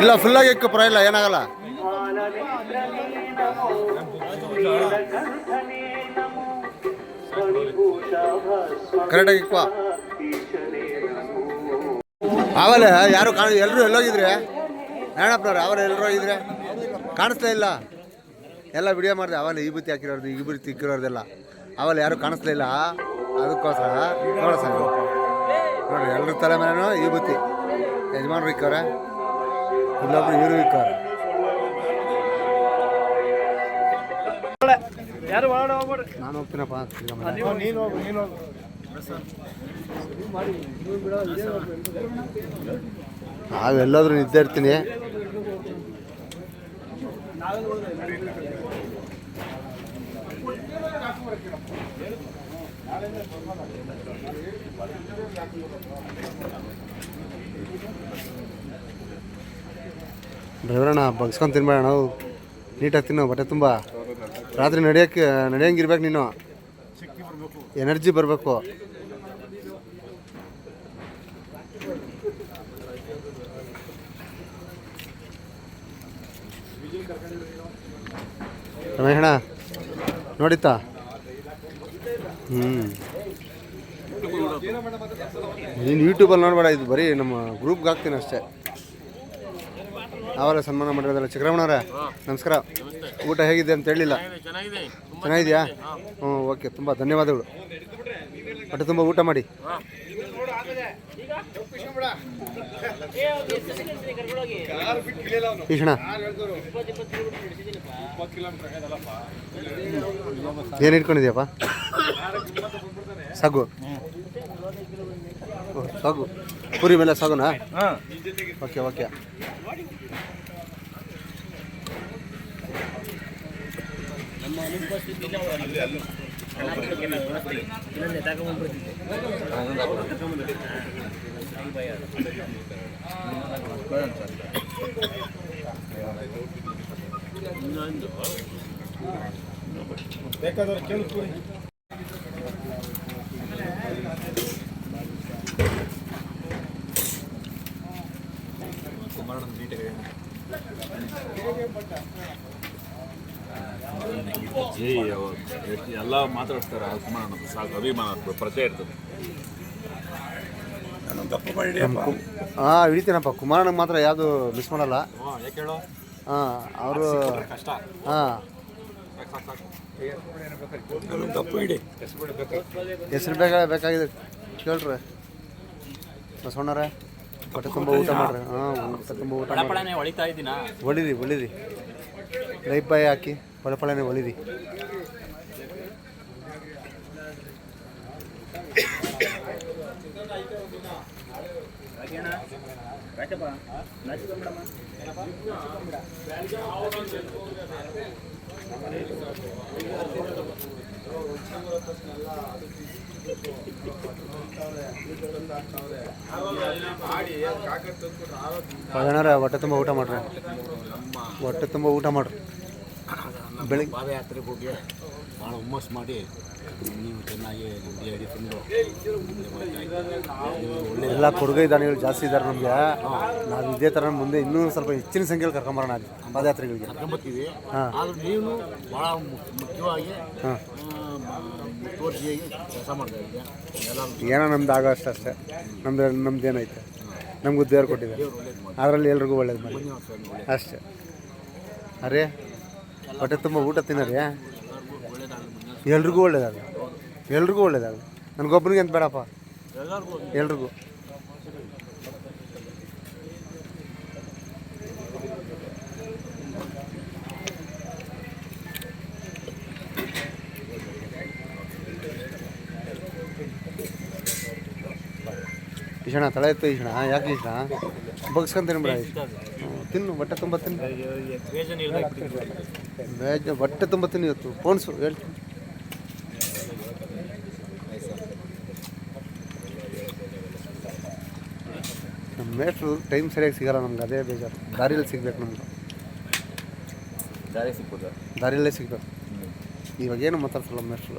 ಇಲ್ಲ ಫುಲ್ಲಾಗಿ ಇಕ್ಕು ಇಲ್ಲ, ಏನಾಗಲ್ಲ. ಕರೆಕ್ಟಾಗಿ ಇಕ್ವಾ ಆಮೇಲೆ ಯಾರು ಕಾಣ ಎಲ್ಲರೂ ಎಲ್ಲೋಗಿದ್ರೆ? ನಾರಾಯಣಪ್ಪನವ್ರು ಅವರ ಎಲ್ಲರೂ ಹೋಗಿದ್ರೆ? ಕಾಣಿಸ್ತಾ ಇಲ್ಲ. ಎಲ್ಲ ವಿಡಿಯೋ ಮಾಡಿದೆ ಅವಲ್ಲ ಈ ಬುತ್ತಿ ಹಾಕಿರೋದು ಈ ಬುತ್ತಿ ಇಕ್ಕಿರೋದೆಲ್ಲ ಅವಲ್ಲ ಯಾರು ಕಾಣಿಸ್ತಾ ಇಲ್ಲ. ಅದಕ್ಕೋಸ್ಕರ ನೋಡೋ ಸರ್ ನೋಡ್ರಿ ಎಲ್ಲರ ತಲೆ ಮೇಲೆ ಈ ಬುತ್ತಿ. ಯಜಮಾನ್ರು ಇಕ್ಕವ್ರೆ. ಇಲ್ಲೊಬ್ರು ಇವರು ಇಕ್ಕವ್ರೆ ಯಾರು ಒಳಗಡೆ ಹೋಗ್ಬೇಡ್ರಿ ನಾನು ಹೋಗ್ತೀನಪ್ಪ ಶ್ರೀರಾಮ. ನೀವು ನೀನು ಹೋಗು ನೀನು ಹೋಗು ನಾವು ಎಲ್ಲಾದ್ರೂ ನಿದ್ದೆ ಇರ್ತೀನಿ ಡ್ರೈವರಣ್ಣ ಬಗ್ಸ್ಕೊಂಡು ತಿನ್ಬೇಡ, ನಾವು ನೀಟಾಗಿ ತಿನ್ನು ಬಟ್ಟೆ ತುಂಬ. ರಾತ್ರಿ ನಡೆಯೋಕ್ಕೆ, ನಡೆಯಂಗಿರ್ಬೇಕು ನೀನು. ಎನರ್ಜಿ ಬರಬೇಕು. ರಮೇಶಣ್ಣ ನೋಡಿತ್ತಾ? ಹ್ಞೂ ನೀನು ಯೂಟ್ಯೂಬಲ್ಲಿ ನೋಡಬೇಡ, ಇದು ಬರೀ ನಮ್ಮ ಗ್ರೂಪ್ಗೆ ಹಾಕ್ತೀನಿ ಅಷ್ಟೇ. ಅವರ ಸನ್ಮಾನ ಮಾಡಿರೋದಲ್ಲ ಚಿಕ್ಕರಮಣವ್ರೆ, ನಮಸ್ಕಾರ. ಊಟ ಹೇಗಿದೆ ಅಂತ ಹೇಳಿಲ್ಲ. ಚೆನ್ನಾಗಿದೆಯಾ? ಹ್ಞೂ, ಓಕೆ. ತುಂಬ ಧನ್ಯವಾದಗಳು. ಹೊಟ್ಟೆ ತುಂಬ ಊಟ ಮಾಡಿ. ಈಶಣ ಏನು ಇಟ್ಕೊಂಡಿದ್ಯಪ್ಪ? ಸಾಗು ಸಾಗು ಪೂರಿ ಮೇಲೆ ಸಗುನಾ? ಹಾಂ. Okay okay. ಬೇಕಾದವ್ರು ಕೇಳಿಸ್ಕೊಳ್ಳಿ ಅವ್ರು ಎಲ್ಲ ಮಾತಾಡ್ತಾರೆ ಅಭಿಮಾನ ಸಾಕು ಅಭಿಮಾನ ಪರಿಚಯ ಇರ್ತದೆ ಹಾಂ, ಹಿಡಿತೀನಪ್ಪ. ಕುಮಾರಣ್ಣಗೆ ಮಾತ್ರ ಯಾವುದು ಮಿಸ್ ಮಾಡಲ್ಲ. ಹಾಂ, ಅವರು ಹಾಂ. ಹೆಸರು ಬೇಕಾ ಬೇಕಾಗಿದೆ ಕೇಳ್ರಿ. ಬಸವಣ್ಣರೇ. ಹೊಟ್ಟೆ ತುಂಬ ಊಟ ಮಾಡ್ರಿ. ಹಾಂ ಹೊಟ್ಟೆ ತುಂಬ ಊಟ ಮಾಡಿ ಹೊಳಿತಾ ಇದ್ದೀನಾ? ಒಳಿರಿ ಒಳಿರಿ ಲೈಫ್ ಬಾಯ್ ಹಾಕಿ ಪಳೆ ಪಳೆನೆ ಒಳಿರಿ ಪಳೆನಾರ ಹೊಟ್ಟೆ ತುಂಬ ಊಟ ಮಾಡ್ರಿ. ಹೊಟ್ಟೆ ತುಂಬ ಊಟ ಮಾಡ್ರಿ. ಬೆಳಿಗ್ಗೆ ಪಾದಯಾತ್ರೆಗೆ ಹೋಗಿ. ಭಾಳ ಹುಮ್ಮಸ್ ಮಾಡಿ ನೀವು ಚೆನ್ನಾಗಿ ನಮಗೆ ಅಡಿ ತಿಂದು ಒಳ್ಳೆ ಎಲ್ಲ ಕೊಡುಗೆ ದಾನಿಗಳು ಜಾಸ್ತಿ ಇದ್ದಾರೆ ನಮಗೆ. ನಾವು ಇದೇ ಥರ ಮುಂದೆ ಇನ್ನೂ ಸ್ವಲ್ಪ ಹೆಚ್ಚಿನ ಸಂಖ್ಯೆಯಲ್ಲಿ ಕರ್ಕೊಂಬರೋಣ ಪಾದಯಾತ್ರೆಗಳಿಗೆ. ಕರ್ಕೊಂಬತ್ತೀವಿ ಹಾಂ. ಆದ್ರೆ ನೀವು ಭಾಳ ಮುಖ್ಯವಾಗಿ ಹಾಂ. ಮುತುವರ್ಜಿಯಾಗಿ ಕೆಲಸ ಮಾಡ್ತಾ ಇದ್ದೀವಿ ಏನೋ ನಮ್ದು ಆಗೋ ಅಷ್ಟೇ ಅಷ್ಟೇ. ನಮ್ದು ನಮ್ದು ಏನೈತೆ? ನಮಗೂ ದೇವ್ರು ಕೊಟ್ಟಿದೆ ಅದರಲ್ಲಿ ಎಲ್ರಿಗೂ ಒಳ್ಳೇದು ಮಾಡಿ ಅಷ್ಟೇ. ಅರೇ ಹೊಟ್ಟೆ ತುಂಬ ಊಟ ತಿನ್ನರಿ ಎಲ್ರಿಗೂ ಒಳ್ಳೇದಾಗಲಿ. ಎಲ್ರಿಗೂ ಒಳ್ಳೇದಾಗಲಿ. ನನಗೊಬ್ಬನಿಗೆ ಅಂತ ಬೇಡಪ್ಪ? ಎಲ್ರಿಗೂ. ಈಶಣ ತಳೆ ಎತ್ತು ಈಶಣ ಯಾಕೆ ಈಶಣ ಬಗ್ಸ್ಕೊಂತೀನಿ ತಿನ್ಬಿಡ ತಿನ್ನು ಬಟ್ಟೆ ತುಂಬ ತಿನ್ನು. ಬೇಜ ಹೊಟ್ಟೆ ತುಂಬ ತಿನ್ನು ಇವತ್ತು. ಫೋನ್ಸು ಹೇಳ್ತೀನಿ. ಮೇಟ್ರು ಟೈಮ್ ಸರಿಯಾಗಿ ಸಿಗಲ್ಲ ನಮ್ಗೆ ಅದೇ ಬೇಜಾರು. ದಾರಿಯಲ್ಲಿ ಸಿಗ್ಬೇಕು ನಮ್ಗೆ. ದಾರಿ ಸಿಕ್ಕೋದು ದಾರಿಯಲ್ಲೇ ಸಿಗ್ಬೇಕು. ಇವಾಗ ಏನು ಮಾತಾಡ್ಸಲ್ಲ ಮೇಟ್ರು